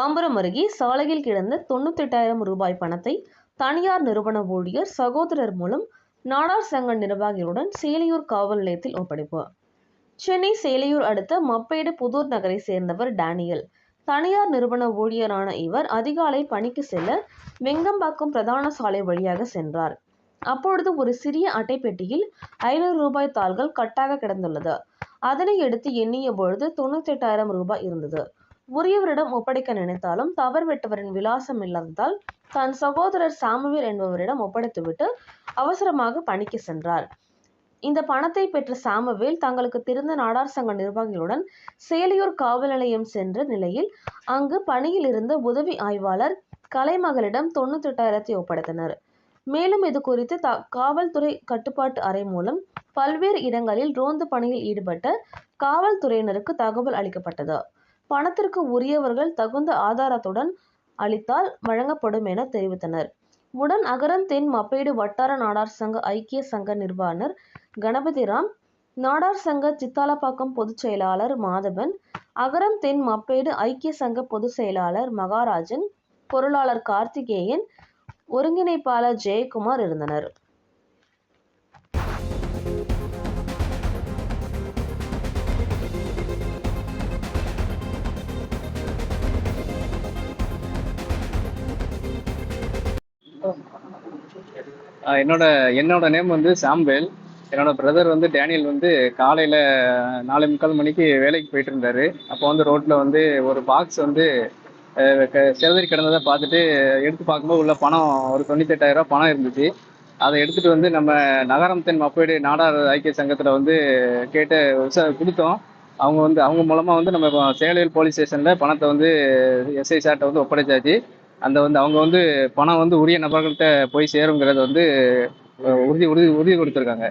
அருகே சாலையில் கிடந்த தொண்ணூத்தெட்டாயிரம் ரூபாய் பணத்தை தனியார் நிறுவன ஊழியர் சகோதரர் மூலம் நாடார் சங்க நிர்வாகிகளுடன் சேலையூர் காவல் நிலையத்தில் ஒப்படைப்பு. சென்னை சேலையூர் அடுத்த மப்பேடு புதூர் நகரை சேர்ந்தவர் டேனியல். தனியார் நிறுவன ஊழியரான இவர் அதிகாலை பணிக்கு செல்ல வெங்கம்பாக்கம் பிரதான சாலை வழியாக சென்றார். அப்பொழுது ஒரு சிறிய அட்டை பெட்டியில் ஐநூறு ரூபாய் தாள்கள் கட்டாக கிடந்துள்ளது. அதனை எடுத்து எண்ணிய பொழுது தொண்ணூத்தெட்டாயிரம் ரூபாய் இருந்தது. உரியவரிடம் ஒப்படைக்க நினைத்தாலும் தவறுவிட்டவரின் விலாசம் இல்லாததால் தன் சகோதரர் சாமுவேல் என்பவரிடம் ஒப்படைத்துவிட்டு அவசரமாக பணிக்கு சென்றார். இந்த பணத்தை பெற்ற சாமுவேல் தங்களுக்கு தெரிந்த நாடார் சங்க நிர்வாகிகளுடன் சேலியூர் காவல் நிலையம் சென்ற நிலையில் அங்கு பணியில் இருந்த உதவி ஆய்வாளர் கலைமகளிடம் தொண்ணூத்தெட்டாயிரத்தை ஒப்படைத்தனர். மேலும் இது குறித்து த காவல்துறை கட்டுப்பாட்டு அறை மூலம் பல்வேறு இடங்களில் ரோந்து பணியில் ஈடுபட்ட காவல்துறையினருக்கு தகவல் அளிக்கப்பட்டது. பணத்திற்கு உரியவர்கள் தகுந்த ஆதாரத்துடன் அளித்தால் வழங்கப்படும் என தெரிவித்தனர். உடன் அகரம் தென் மப்பேடு வட்டார நாடார் சங்க ஐக்கிய சங்க நிர்வாணர் கணபதிராம் நாடார் சங்க சித்தாலப்பாக்கம் பொதுச் செயலாளர் மாதவன் அகரம் தென் மப்பேடு ஐக்கிய சங்க பொதுச் செயலாளர் மகாராஜன் பொருளாளர் கார்த்திகேயன் ஒருங்கிணைப்பாளர் ஜெயக்குமார் இருந்தனர். என்னோட என்னோட நேம் வந்து சாம்பேல் என்னோட பிரதர் வந்து டேனியல் வந்து காலையில் நாலு முக்கால் மணிக்கு வேலைக்கு போயிட்டு இருந்தாரு. அப்போ வந்து ரோட்டில் வந்து ஒரு பாக்ஸ் வந்து செலவரி கிடந்ததை பார்த்துட்டு எடுத்து பார்க்கும்போது உள்ள பணம் ஒரு தொண்ணூத்தெட்டாயிரம் ரூபாய் பணம் இருந்துச்சு. அதை எடுத்துட்டு வந்து நம்ம நகரம் தென் மப்பேடு நாடார் ஐக்கிய சங்கத்தில் வந்து கேட்டு கொடுத்தோம். அவங்க வந்து அவங்க மூலமாக வந்து நம்ம இப்போ போலீஸ் ஸ்டேஷனில் பணத்தை வந்து எஸ்ஐ சார்ட்ட வந்து ஒப்படைச்சாச்சு. அந்த வந்து அவங்க வந்து பணம் வந்து உரிய நபர்கள்ட்ட போய் சேருங்கிறத வந்து உறுதி உறுதி உறுதி கொடுத்துருக்காங்க.